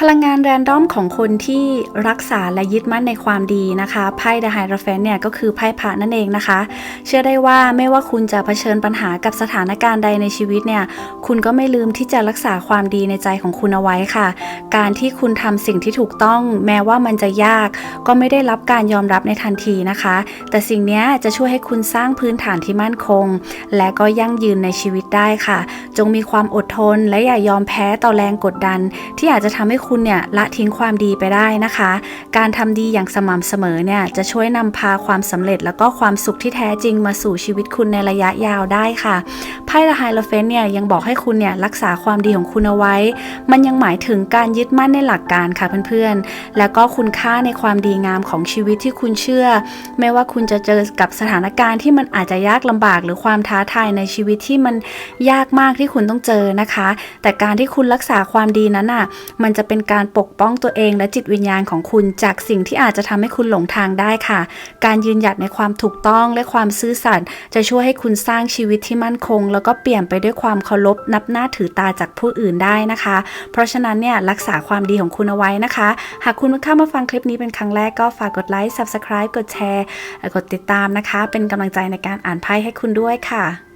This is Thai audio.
พลังงานแรนดอมของคนที่รักษาและยึดมั่นในความดีนะคะไพ่ The Hierophant เนี่ยก็คือไพ่พระนั่นเองนะคะ เชื่อได้ว่าไม่ว่าคุณจะเผชิญปัญหากับสถานการณ์ใดในชีวิตเนี่ยคุณก็ไม่ลืมที่จะรักษาความดีในใจของคุณเอาไว้ค่ะ การที่คุณทำสิ่งที่ถูกต้อง แม้ว่ามันจะยาก ก็ไม่ได้รับการยอมรับในทันทีนะคะ แต่สิ่งนี้จะช่วยให้คุณสร้างพื้นฐานที่มั่นคง และก็ยั่งยืนในชีวิตได้ค่ะ จงมีความอดทนและอย่ายอมแพ้ต่อแรงกดดัน ที่อาจจะทำให้คุณเนี่ยละทิ้งความดีไปได้นะคะ การทำดีอย่างสม่ำเสมอเนี่ยจะช่วยนำพาความสำเร็จแล้วก็ความสุขที่แท้จริงมาสู่ชีวิตคุณในระยะยาวได้ค่ะ พ่ละไฮโลเฟนเนี่ยยังบอกให้คุณเนี่ยรักษาความดีของคุณเอาไว้ มันยังหมายถึงการยึดมั่นในหลักการค่ะเพื่อนๆ แล้วก็คุณค่าในความดีงามของชีวิตที่คุณเชื่อ ไม่ว่าคุณจะเจอกับสถานการณ์ที่มันอาจจะยากลำบาก หรือความท้าทายในชีวิตที่มันยากมากที่คุณต้องเจอนะคะ แต่การที่คุณรักษาความดีนั้นอะ มันจะเป็นการปกป้องตัวเองและจิตวิญญาณของคุณจากสิ่งที่อาจจะทำให้คุณหลงทางได้ค่ะ การยืนหยัดในความถูกต้องและความซื่อสัตย์จะช่วยให้คุณสร้างชีวิตที่มั่นคงแล้วก็เปลี่ยนไปด้วยความเคารพนับหน้าถือตาจากผู้อื่นได้นะคะ เพราะฉะนั้นเนี่ยรักษาความดีของคุณเอาไว้นะคะ หากคุณเพิ่งเข้ามาฟังคลิปนี้เป็นครั้งแรกก็ฝากกดไลค์ subscribe กดแชร์ กดติดตามนะคะ เป็นกำลังใจในการอ่านไพ่ให้คุณด้วยค่ะ